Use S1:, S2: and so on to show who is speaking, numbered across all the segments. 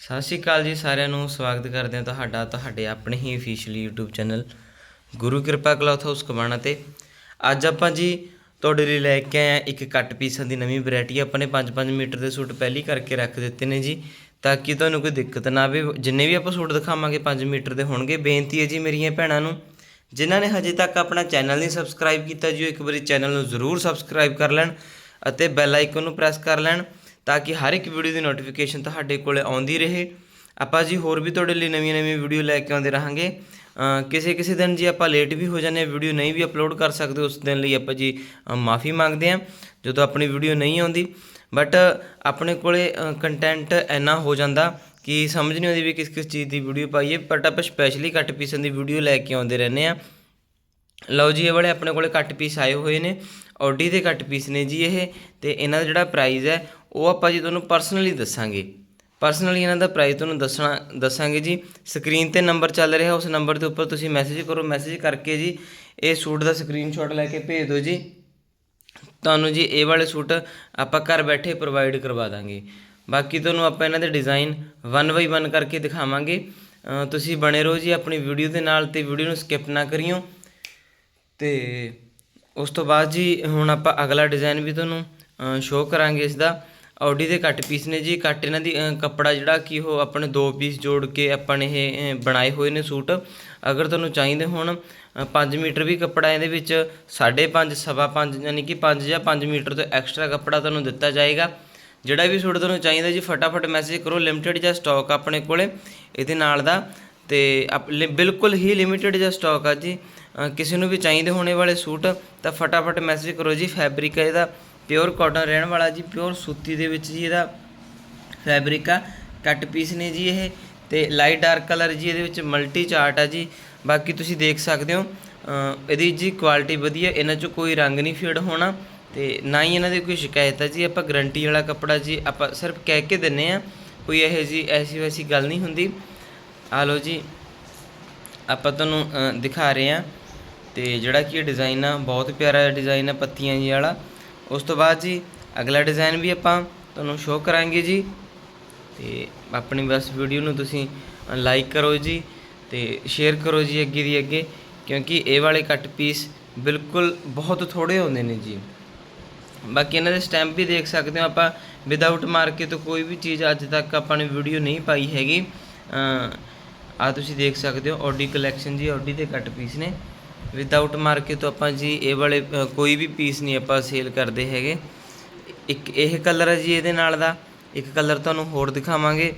S1: ਸਤਿ ਸ਼੍ਰੀ ਅਕਾਲ ਜੀ ਸਾਰਿਆਂ ਨੂੰ, ਸਵਾਗਤ ਕਰਦੇ ਹਾਂ ਤੁਹਾਡਾ, ਤੁਹਾਡੇ ਆਪਣੇ ਹੀ official YouTube channel Guru Kirpa cloth house Kamana ਤੇ। ਅੱਜ ਆਪਾਂ ਜੀ ਤੁਹਾਡੇ ਲਈ ਲੈ ਕੇ ਆਏ ਹਾਂ ਇੱਕ ਕੱਟ ਪੀਸਾਂ ਦੀ ਨਵੀਂ ਵੈਰਾਈਟੀ ਆਪਾਂ ਨੇ 5-5 ਮੀਟਰ ਦੇ ਸੂਟ ਪਹਿਲੀ ਕਰਕੇ ਰੱਖ ਦਿੱਤੇ ਨੇ ਜੀ, ਤਾਂ ਕਿ ਤੁਹਾਨੂੰ ਕੋਈ ਦਿੱਕਤ ਨਾ ਆਵੇ। ਜਿੰਨੇ ਵੀ ਆਪਾਂ ਸੂਟ ਦਿਖਾਵਾਂਗੇ 5 ਮੀਟਰ ਦੇ ਹੋਣਗੇ, ਬੇਨਤੀ ਹੈ ਜੀ ਮੇਰੀਆਂ ਭੈਣਾਂ ਨੂੰ, ਜਿਨ੍ਹਾਂ ਨੇ ਹਜੇ ਤੱਕ ਆਪਣਾ ਚੈਨਲ ਨਹੀਂ ਸਬਸਕ੍ਰਾਈਬ ਕੀਤਾ, ਜੀ ਉਹ ਇੱਕ ਵਾਰੀ ਚੈਨਲ ਨੂੰ ਜ਼ਰੂਰ ਸਬਸਕ੍ਰਾਈਬ ਕਰ ਲੈਣ ਅਤੇ ਬੈਲ ਆਈਕਨ ਨੂੰ ਪ੍ਰੈਸ ਕਰ ਲੈਣ। ਤਾਂ ਕਿ ਹਰ ਇੱਕ ਵੀਡੀਓ ਦੀ ਨੋਟੀਫਿਕੇਸ਼ਨ ਤੁਹਾਡੇ ਕੋਲ ਆਉਂਦੀ ਰਹੇ। ਆਪਾਂ ਜੀ ਹੋਰ ਵੀ ਤੁਹਾਡੇ ਲਈ ਨਵੀਆਂ ਨਵੀਆਂ ਵੀਡੀਓ ਲੈ ਕੇ ਆਉਂਦੇ ਰਹਾਂਗੇ। ਕਿਸੇ ਕਿਸੇ ਦਿਨ ਜੀ ਆਪਾਂ ਲੇਟ ਵੀ ਹੋ ਜਾਂਦੇ ਹਾਂ, ਵੀਡੀਓ ਨਹੀਂ ਵੀ ਅਪਲੋਡ ਕਰ ਸਕਦੇ, ਉਸ ਦਿਨ ਲਈ ਆਪਾਂ ਜੀ ਮਾਫੀ ਮੰਗਦੇ ਹਾਂ, ਜਦੋਂ ਆਪਣੀ ਵੀਡੀਓ ਨਹੀਂ ਆਉਂਦੀ। ਬਟ ਆਪਣੇ ਕੋਲੇ ਕੰਟੈਂਟ ਇੰਨਾ ਹੋ ਜਾਂਦਾ ਕਿ ਸਮਝ ਨਹੀਂ ਆਉਂਦੀ ਵੀ ਕਿਸ ਕਿਸ ਚੀਜ਼ ਦੀ ਵੀਡੀਓ ਪਾਈਏ। ਬਟ ਆਪਾਂ ਸਪੈਸ਼ਲੀ ਕੱਟ ਪੀਸਾਂ ਦੀ ਵੀਡੀਓ ਲੈ ਕੇ ਆਉਂਦੇ ਰਹਿੰਦੇ ਆ ਲਓ ਜੀ, ਇਹ ਵਾਲੇ ਆਪਣੇ ਕੋਲੇ ਕੱਟ ਪੀਸ ਆਏ ਹੋਏ ਨੇ। ਔਡੀ ਦੇ ਘੱਟ ਪੀਸ ਨੇ ਜੀ ਇਹ ਤੇ ਇਹਨਾਂ ਦਾ ਜਿਹੜਾ ਪ੍ਰਾਈਸ ਹੈ, ਉਹ ਆਪਾਂ ਜੀ ਤੁਹਾਨੂੰ ਪਰਸਨਲੀ ਦੱਸਾਂਗੇ। ਪਰਸਨਲੀ ਇਹਨਾਂ ਦਾ ਪ੍ਰਾਈਸ ਤੁਹਾਨੂੰ ਦੱਸਣਾ, ਦੱਸਾਂਗੇ ਜੀ। ਸਕਰੀਨ ਤੇ ਨੰਬਰ ਚੱਲ ਰਿਹਾ, ਉਸ ਨੰਬਰ ਦੇ ਉੱਪਰ ਤੁਸੀਂ ਮੈਸੇਜ ਕਰੋ ਮੈਸੇਜ ਕਰਕੇ ਜੀ ਇਹ ਸੂਟ ਦਾ ਸਕਰੀਨਸ਼ਾਟ ਲੈ ਕੇ ਭੇਜ ਦਿਓ ਜੀ। ਤੁਹਾਨੂੰ ਜੀ ਇਹ ਵਾਲੇ ਸੂਟ ਆਪਾਂ ਘਰ ਬੈਠੇ ਪ੍ਰੋਵਾਈਡ ਕਰਵਾ ਦਾਂਗੇ। ਬਾਕੀ ਤੁਹਾਨੂੰ ਆਪਾਂ ਇਹਨਾਂ ਦੇ ਡਿਜ਼ਾਈਨ 1 ਬਾਈ 1 ਕਰਕੇ ਦਿਖਾਵਾਂਗੇ। ਤੁਸੀਂ ਬਣੇ ਰਹੋ ਜੀ ਆਪਣੀ ਵੀਡੀਓ ਦੇ ਨਾਲ ਤੇ ਵੀਡੀਓ ਨੂੰ ਸਕਿਪ ਨਾ ਕਰਿਓ। ਤੇ ਉਸ ਤੋਂ ਬਾਅਦ ਜੀ ਹੁਣ ਆਪਾਂ ਅਗਲਾ ਡਿਜ਼ਾਈਨ ਵੀ ਤੁਹਾਨੂੰ ਸ਼ੋਅ ਕਰਾਂਗੇ ਇਸ ਦਾ। ਆਡੀ ਦੇ ਕੱਟ ਪੀਸ ਨੇ ਜੀ ਕੱਟ ਇਹਨਾਂ ਦੀ ਕੱਪੜਾ ਜਿਹੜਾ ਕਿ ਉਹ ਆਪਣੇ ਦੋ ਪੀਸ ਜੋੜ ਕੇ ਆਪਾਂ ਨੇ ਇਹ ਬਣਾਏ ਹੋਏ ਨੇ ਸੂਟ। ਅਗਰ ਤੁਹਾਨੂੰ ਚਾਹੀਦੇ ਹੋਣ 5 ਮੀਟਰ ਵੀ ਕੱਪੜਾ ਇਹਦੇ ਵਿੱਚ 5.5 ਸਵਾ 5 ਯਾਨੀ ਕਿ 5 ਜਾਂ 5 ਮੀਟਰ ਤੋਂ ਐਕਸਟਰਾ ਕੱਪੜਾ ਤੁਹਾਨੂੰ ਦਿੱਤਾ ਜਾਏਗਾ। ਜਿਹੜਾ ਵੀ ਸੂਟ ਤੁਹਾਨੂੰ ਚਾਹੀਦਾ ਜੀ, ਫਟਾਫਟ ਮੈਸੇਜ ਕਰੋ ਲਿਮਟਿਡ ਜਾਂ ਸਟਾਕ ਆਪਣੇ ਕੋਲੇ, ਇਹਦੇ ਨਾਲ ਦਾ। ਤੇ ਆਪ- ਲਿ- ਬਿਲਕੁਲ ਹੀ ਲਿਮਿਟਿਡ ਜਿਹਾ ਸਟਾਕ ਆ ਜੀ। ਕਿਸੇ ਨੂੰ ਵੀ ਚਾਹੀਦੇ ਹੋਣੇ ਵਾਲੇ ਸੂਟ, ਤਾਂ ਫਟਾਫਟ ਮੈਸੇਜ ਕਰੋ ਜੀ ਫੈਬਰਿਕ ਹੈ ਇਹਦਾ ਪਿਓਰ ਕਾਟਨ ਰਹਿਣ ਵਾਲਾ ਜੀ ਪਿਓਰ ਸੂਤੀ ਦੇ ਵਿੱਚ ਜੀ ਇਹਦਾ ਫੈਬਰਿਕ ਆ ਕੱਟ ਪੀਸ ਨੇ ਜੀ ਇਹ, ਤੇ ਲਾਈਟ ਡਾਰਕ ਕਲਰ ਜੀ ਇਹਦੇ ਵਿੱਚ ਮਲਟੀ ਚਾਰਟ ਆ ਜੀ, ਬਾਕੀ ਤੁਸੀਂ ਦੇਖ ਸਕਦੇ ਹੋ ਇਹਦੀ ਜੀ ਕੁਆਲਿਟੀ ਵਧੀਆ, ਇਹਨਾਂ 'ਚੋਂ ਕੋਈ ਰੰਗ ਨਹੀਂ ਫੇਡ ਹੋਣਾ, ਤੇ ਨਾ ਹੀ ਇਹਨਾਂ ਦੀ ਕੋਈ ਸ਼ਿਕਾਇਤ ਹੈ ਜੀ, ਆਪਾਂ ਗਰੰਟੀ ਵਾਲਾ ਕੱਪੜਾ ਜੀ, ਆਪਾਂ ਸਿਰਫ ਕਹਿ ਕੇ ਦਿੰਨੇ ਆ, ਕੋਈ ਇਹ ਜੀ ਐਸੀ ਵੈਸੀ ਗੱਲ ਨਹੀਂ ਹੁੰਦੀ। ਆ ਲਓ ਜੀ, ਆਪਾਂ ਤੁਹਾਨੂੰ ਦਿਖਾ ਰਹੇ ਆ। ਤੇ ਜਿਹੜਾ ਕਿ ਇਹ ਡਿਜ਼ਾਈਨ ਆ, ਬਹੁਤ ਪਿਆਰਾ ਡਿਜ਼ਾਈਨ ਆ ਪੱਤੀਆਂ ਜੀ ਵਾਲਾ। ਉਸ ਤੋਂ ਬਾਅਦ ਜੀ ਅਗਲਾ ਡਿਜ਼ਾਈਨ ਵੀ ਆਪਾਂ ਤੁਹਾਨੂੰ ਸ਼ੋਅ ਕਰਾਂਗੇ ਜੀ। ਤੇ ਆਪਣੀ ਬਸ ਵੀਡੀਓ ਨੂੰ ਤੁਸੀਂ ਲਾਈਕ ਕਰੋ ਜੀ ਤੇ ਸ਼ੇਅਰ ਕਰੋ ਜੀ ਅੱਗੇ ਦੀ ਅੱਗੇ, ਕਿਉਂਕਿ ਇਹ ਵਾਲੇ ਕੱਟ ਪੀਸ ਬਿਲਕੁਲ ਬਹੁਤ ਥੋੜੇ ਹੁੰਦੇ ਨੇ ਜੀ। ਬਾਕੀ ਇਹਨਾਂ ਦੇ ਸਟੈਂਪ ਵੀ ਦੇਖ ਸਕਦੇ ਹੋ ਆਪਾਂ ਵਿਦਆਊਟ ਮਾਰਕੇ ਤੋਂ ਕੋਈ ਵੀ ਚੀਜ਼ ਅੱਜ ਤੱਕ ਆਪਾਂ ਨੇ ਵੀਡੀਓ ਨਹੀਂ ਪਾਈ ਹੈਗੀ। ਆ ਤੁਸੀਂ ਦੇਖ ਸਕਦੇ ਹੋ ਆਡੀ ਕਲੈਕਸ਼ਨ ਜੀ ਆਡੀ ਦੇ ਕੱਟ ਪੀਸ ਨੇ। ਵਿਦਆਊਟ ਮਾਰਕੀਟ ਤੋਂ ਆਪਾਂ ਜੀ ਇਹ ਵਾਲੇ ਕੋਈ ਵੀ ਪੀਸ ਨਹੀਂ ਆਪਾਂ ਸੇਲ ਕਰਦੇ ਹੈਗੇ। ਇੱਕ ਇਹ ਕਲਰ ਹੈ ਜੀ ਇਹਦੇ ਨਾਲ ਦਾ। ਇੱਕ ਕਲਰ ਤੁਹਾਨੂੰ ਹੋਰ ਦਿਖਾਵਾਂਗੇ।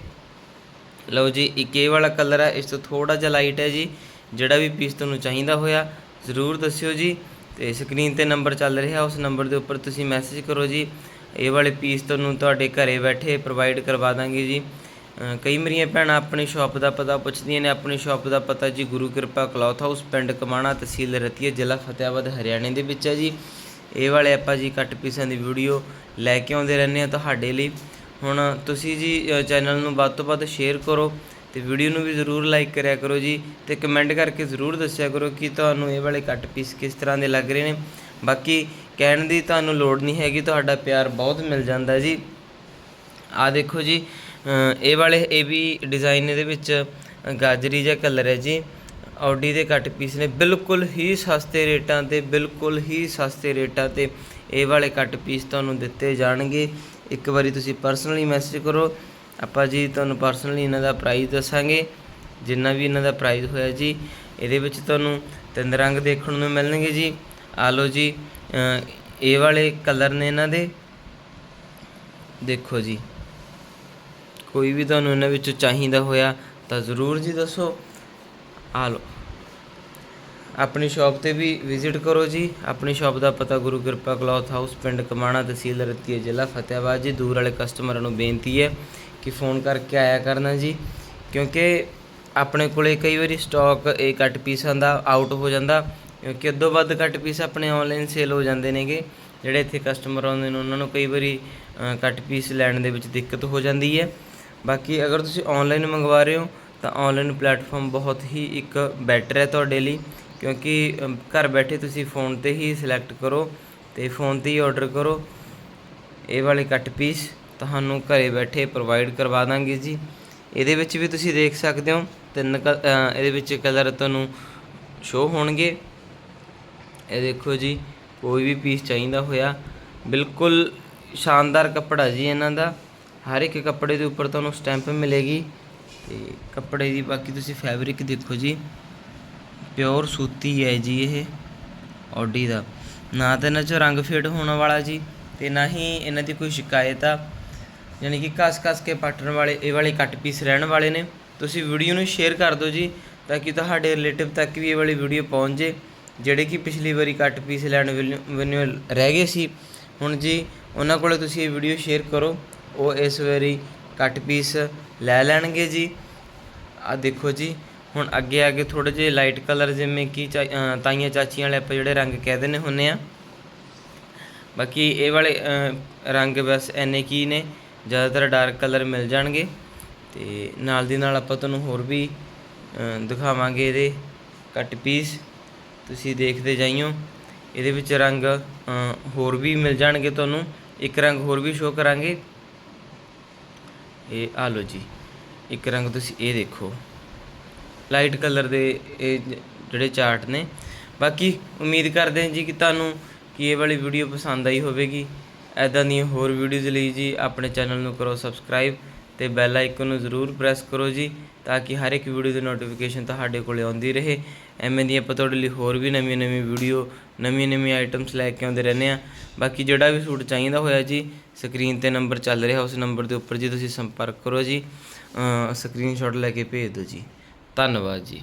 S1: ਲਓ ਜੀ, ਇੱਕ ਇਹ ਵਾਲਾ ਕਲਰ ਹੈ ਇਸ ਤੋਂ ਥੋੜਾ ਜਿਹਾ ਲਾਈਟ ਹੈ ਜੀ। ਜਿਹੜਾ ਵੀ ਪੀਸ ਤੁਹਾਨੂੰ ਚਾਹੀਦਾ ਹੋਇਆ, ਜ਼ਰੂਰ ਦੱਸਿਓ ਜੀ। ਤੇ ਸਕਰੀਨ ਤੇ ਨੰਬਰ ਚੱਲ ਰਿਹਾ, ਉਸ ਨੰਬਰ ਦੇ ਉੱਪਰ ਤੁਸੀਂ ਮੈਸੇਜ ਕਰੋ ਜੀ। ਇਹ ਵਾਲੇ ਪੀਸ ਤੁਹਾਨੂੰ ਤੁਹਾਡੇ ਘਰੇ ਬੈਠੇ ਪ੍ਰੋਵਾਈਡ ਕਰਵਾ ਦਾਂਗੇ ਜੀ। ਕਈ ਮੇਰੀਆਂ ਭੈਣਾਂ ਆਪਣੀ ਸ਼ਾਪ ਦਾ ਪਤਾ ਪੁੱਛਦੀਆਂ ਨੇ, ਆਪਣੀ ਸ਼ਾਪ ਦਾ ਪਤਾ ਜੀ ਗੁਰੂ ਕਿਰਪਾ ਕਲੌਥ ਹਾਊਸ, ਪਿੰਡ ਕਮਾਣਾ, ਤਹਿਸੀਲ ਰਤੀਆ, ਜ਼ਿਲ੍ਹਾ ਫਤਿਆਬਾਦ, ਹਰਿਆਣੇ ਦੇ ਵਿੱਚ ਹੈ ਜੀ। ਇਹ ਵਾਲੇ ਆਪਾਂ ਜੀ ਕੱਟ ਪੀਸਾਂ ਦੀ ਵੀਡੀਓ ਲੈ ਕੇ ਆਉਂਦੇ ਰਹਿੰਦੇ ਆ ਤੁਹਾਡੇ ਲਈ। ਹੁਣ ਤੁਸੀਂ ਜੀ ਚੈਨਲ ਨੂੰ ਵੱਧ ਤੋਂ ਵੱਧ ਸ਼ੇਅਰ ਕਰੋ ਤੇ ਵੀਡੀਓ ਨੂੰ ਵੀ ਜ਼ਰੂਰ ਲਾਈਕ ਕਰਿਆ ਕਰੋ ਜੀ ਤੇ ਕਮੈਂਟ ਕਰਕੇ ਜ਼ਰੂਰ ਦੱਸਿਆ ਕਰੋ ਕਿ ਤੁਹਾਨੂੰ ਇਹ ਵਾਲੇ ਕੱਟ ਪੀਸ ਕਿਸ ਤਰ੍ਹਾਂ ਦੇ ਲੱਗ ਰਹੇ ਨੇ। ਬਾਕੀ ਕਹਿਣ ਦੀ ਤੁਹਾਨੂੰ ਲੋੜ ਨਹੀਂ ਹੈਗੀ, ਤੁਹਾਡਾ ਪਿਆਰ ਬਹੁਤ ਮਿਲ ਜਾਂਦਾ ਜੀ। ਆ ਦੇਖੋ ਜੀ ਇਹ ਵਾਲੇ ਇਹ ਵੀ ਡਿਜ਼ਾਈਨ ਇਹਦੇ ਵਿੱਚ ਗਾਜਰੀ ਜਿਹਾ ਕਲਰ ਹੈ ਜੀ। ਆਡੀ ਦੇ ਕੱਟ ਪੀਸ ਨੇ। ਬਿਲਕੁਲ ਹੀ ਸਸਤੇ ਰੇਟਾਂ ਤੇ, ਬਿਲਕੁਲ ਹੀ ਸਸਤੇ ਰੇਟਾਂ ਤੇ ਇਹ ਵਾਲੇ ਕੱਟ ਪੀਸ ਤੁਹਾਨੂੰ ਦਿੱਤੇ ਜਾਣਗੇ। ਇੱਕ ਵਾਰੀ ਤੁਸੀਂ ਪਰਸਨਲੀ ਮੈਸੇਜ ਕਰੋ। ਆਪਾਂ ਜੀ ਤੁਹਾਨੂੰ ਪਰਸਨਲੀ ਇਹਨਾਂ ਦਾ ਪ੍ਰਾਈਸ ਦੱਸਾਂਗੇ। ਜਿੰਨਾ ਵੀ ਇਹਨਾਂ ਦਾ ਪ੍ਰਾਈਸ ਹੋਇਆ ਜੀ, ਇਹਦੇ ਵਿੱਚ ਤੁਹਾਨੂੰ ਤਿੰਨ ਰੰਗ ਦੇਖਣ ਨੂੰ ਮਿਲਣਗੇ ਜੀ। ਆ ਲਓ ਜੀ ਇਹ ਵਾਲੇ ਕਲਰ ਨੇ ਇਹਨਾਂ ਦੇ। ਦੇਖੋ ਜੀ। ਕੋਈ ਵੀ ਤੁਹਾਨੂੰ ਇਹਨਾਂ ਵਿੱਚੋਂ ਚਾਹੀਦਾ ਹੋਇਆ ਤਾਂ ਜ਼ਰੂਰ ਜੀ ਦੱਸੋ। ਆ ਲਓ। ਆਪਣੀ ਸ਼ਾਪ ਤੇ ਵੀ ਵਿਜ਼ਿਟ ਕਰੋ ਜੀ। ਆਪਣੀ ਸ਼ਾਪ ਦਾ ਪਤਾ ਗੁਰੂ ਕਿਰਪਾ ਕਲੌਥ ਹਾਊਸ, ਪਿੰਡ ਕਮਾਣਾ ਤਹਿਸੀਲ ਰਤੀਆ ਜ਼ਿਲ੍ਹਾ ਫਤਿਆਬਾਦ ਜੀ। ਦੂਰ ਵਾਲੇ ਕਸਟਮਰਾਂ ਨੂੰ ਬੇਨਤੀ ਹੈ ਕਿ ਫੋਨ ਕਰਕੇ ਆਇਆ ਕਰਨਾ ਜੀ। ਕਿਉਂਕਿ ਆਪਣੇ ਕੋਲੇ ਕਈ ਵਾਰੀ ਸਟਾਕ ਇਹ ਕੱਟ ਪੀਸਾਂ ਦਾ ਆਊਟ ਹੋ ਜਾਂਦਾ। ਕਿਉਂਕਿ ਅੱਧੋ ਵੱਧ ਕੱਟ ਪੀਸ ਆਪਣੇ ਆਨਲਾਈਨ ਸੇਲ ਹੋ ਜਾਂਦੇ ਨੇਗੇ। ਜਿਹੜੇ ਇੱਥੇ ਕਸਟਮਰ ਆਉਂਦੇ ਨੇ, ਉਹਨਾਂ ਨੂੰ ਕਈ ਵਾਰੀ ਕੱਟ ਪੀਸ ਲੈਣ ਦੇ ਵਿੱਚ ਦਿੱਕਤ ਹੋ ਜਾਂਦੀ ਹੈ। ਬਾਕੀ ਅਗਰ ਤੁਸੀਂ ਆਨਲਾਈਨ ਮੰਗਵਾ ਰਹੇ ਹੋ, ਤਾਂ ਆਨਲਾਈਨ ਪਲੇਟਫਾਰਮ ਬਹੁਤ ਹੀ ਇੱਕ ਬੈਟਰ ਹੈ ਤੁਹਾਡੇ ਲਈ, ਕਿਉਂਕਿ ਘਰ ਬੈਠੇ ਤੁਸੀਂ ਫੋਨ ਤੇ ਹੀ ਸਿਲੈਕਟ ਕਰੋ ਤੇ ਫੋਨ ਤੇ ਹੀ ਆਰਡਰ ਕਰੋ। ਇਹ ਵਾਲੇ ਕੱਟ ਪੀਸ ਤੁਹਾਨੂੰ ਘਰੇ ਬੈਠੇ ਪ੍ਰੋਵਾਈਡ ਕਰਵਾ ਦਾਂਗੇ ਜੀ। ਇਹਦੇ ਵਿੱਚ ਵੀ ਤੁਸੀਂ ਦੇਖ ਸਕਦੇ ਹੋ, ਤਿੰਨ ਕ- ਇਹਦੇ ਵਿੱਚ ਕਲਰ ਤੁਹਾਨੂੰ ਸ਼ੋ ਹੋਣਗੇ। ਇਹ ਦੇਖੋ ਜੀ, ਕੋਈ ਵੀ ਪੀਸ ਚਾਹੀਦਾ ਹੋਇਆ, ਬਿਲਕੁਲ ਸ਼ਾਨਦਾਰ ਕੱਪੜਾ ਜੀ ਇਹਨਾਂ ਦਾ। ਹਰ ਇੱਕ ਕੱਪੜੇ ਦੇ ਉੱਪਰ ਤੁਹਾਨੂੰ ਸਟੈਂਪ ਮਿਲੇਗੀ ਤੇ ਕੱਪੜੇ ਦੀ ਬਾਕੀ ਤੁਸੀਂ ਫੈਬਰਿਕ ਦੇਖੋ ਜੀ। ਪਿਓਰ ਸੂਤੀ ਹੈ ਜੀ ਇਹ ਆਡੀ ਦਾ। ਨਾ ਤਾਂ ਇਹਨਾਂ 'ਚ ਰੰਗ ਫੇਡ ਹੋਣ ਵਾਲਾ ਜੀ ਤੇ ਨਾ ਹੀ ਇਹਨਾਂ ਦੀ ਕੋਈ ਸ਼ਿਕਾਇਤ ਆ। ਯਾਨੀ ਕਿ ਕਸ-ਕਸ ਕੇ ਪਾਟਣ ਵਾਲੇ, ਇਹ ਵਾਲੇ ਕੱਟ ਪੀਸ ਰਹਿਣ ਵਾਲੇ ਨੇ। ਤੁਸੀਂ ਵੀਡੀਓ ਨੂੰ ਸ਼ੇਅਰ ਕਰ ਦਿਓ ਜੀ ਤਾਂ ਕਿ ਤੁਹਾਡੇ ਰਿਲੇਟਿਵ ਤੱਕ ਵੀ ਇਹ ਵਾਲੀ ਵੀਡੀਓ ਪਹੁੰਚ ਜੇ, ਜਿਹੜੇ ਕਿ ਪਿਛਲੀ ਵਾਰੀ ਕੱਟ ਪੀਸ ਲੈਣ ਵੱਲੋਂ ਰਹਿ ਗਏ ਸੀ। ਹੁਣ ਜੀ ਉਹਨਾਂ ਕੋਲੇ ਤੁਸੀਂ ਇਹ ਵੀਡੀਓ ਸ਼ੇਅਰ ਕਰੋ। ਉਹ ਇਸ ਵਾਰੀ ਕੱਟ ਪੀਸ ਲੈ ਲੈਣਗੇ ਜੀ। ਆ ਦੇਖੋ ਜੀ, ਹੁਣ ਅੱਗੇ ਆ ਕੇ ਥੋੜੇ ਜਿਹੇ ਲਾਈਟ ਕਲਰ ਜਿਵੇਂ ਕਿ ਚਾ- ਤਾਈਆਂ ਚਾਚੀਆਂ ਵਾਲੇ ਆਪਾਂ ਜਿਹੜੇ ਰੰਗ ਕਹਿ ਦਿੰਦੇ ਹੁੰਨੇ ਆ। ਬਾਕੀ ਇਹ ਵਾਲੇ ਰੰਗ ਬਸ ਐਨੇ ਕੀ ਨੇ, ਜ਼ਿਆਦਾਤਰ ਡਾਰਕ ਕਲਰ ਮਿਲ ਜਾਣਗੇ। ਤੇ ਨਾਲ ਦੀ ਨਾਲ ਆਪਾਂ ਤੁਹਾਨੂੰ ਹੋਰ ਵੀ ਦਿਖਾਵਾਂਗੇ ਇਹਦੇ ਕੱਟ ਪੀਸ ਤੁਸੀਂ ਦੇਖਦੇ ਜਾਈਓ, ਇਹਦੇ ਵਿੱਚ ਰੰਗ ਹੋਰ ਵੀ ਮਿਲ ਜਾਣਗੇ ਤੁਹਾਨੂੰ। ਇੱਕ ਰੰਗ ਹੋਰ ਵੀ ਸ਼ੋ ਕਰਾਂਗੇ। ਇਹ ਆ ਲਓ ਜੀ। ਇੱਕ ਰੰਗ ਤੁਸੀਂ ਇਹ ਦੇਖੋ। ਲਾਈਟ ਕਲਰ ਦੇ ਇਹ ਜਿਹੜੇ ਚਾਰਟ ਨੇ। ਬਾਕੀ ਉਮੀਦ ਕਰਦੇ ਹਾਂ ਜੀ ਕਿ ਤੁਹਾਨੂੰ ਕਿ ਇਹ ਵਾਲੀ ਵੀਡੀਓ ਪਸੰਦ ਆਈ ਹੋਵੇਗੀ। ਐਦਾਂ ਦੀਆਂ ਹੋਰ ਵੀਡੀਓਜ਼ ਲਈ ਜੀ ਆਪਣੇ ਚੈਨਲ ਨੂੰ ਕਰੋ ਸਬਸਕ੍ਰਾਈਬ। ਤੇ ਬੈਲ ਆਈਕਨ ਨੂੰ ਜ਼ਰੂਰ ਪ੍ਰੈਸ ਕਰੋ ਜੀ, ਤਾਂ ਕਿ ਹਰ ਇੱਕ ਵੀਡੀਓ ਦੀ ਨੋਟੀਫਿਕੇਸ਼ਨ ਤੁਹਾਡੇ ਕੋਲੇ ਆਉਂਦੀ ਰਹੇ। ਐਵੇਂ ਦੀ ਆਪਾਂ ਤੁਹਾਡੇ ਲਈ ਹੋਰ ਵੀ ਨਵੀਆਂ ਨਵੀਆਂ ਵੀਡੀਓ ਨਵੀਆਂ ਨਵੀਆਂ ਆਈਟਮਸ ਲੈ ਕੇ ਆਉਂਦੇ ਰਹਿੰਦੇ ਆ ਬਾਕੀ ਜਿਹੜਾ ਵੀ ਸੂਟ ਚਾਹੀਦਾ ਹੋਇਆ ਜੀ ਸਕਰੀਨ ਤੇ ਨੰਬਰ ਚੱਲ ਰਿਹਾ, ਉਸ ਨੰਬਰ ਦੇ ਉੱਪਰ ਜੀ ਤੁਸੀਂ ਸੰਪਰਕ ਕਰੋ ਜੀ। ਸਕਰੀਨਸ਼ਾਟ ਲੈ ਕੇ ਭੇਜ ਦਿਓ ਜੀ। ਧੰਨਵਾਦ ਜੀ।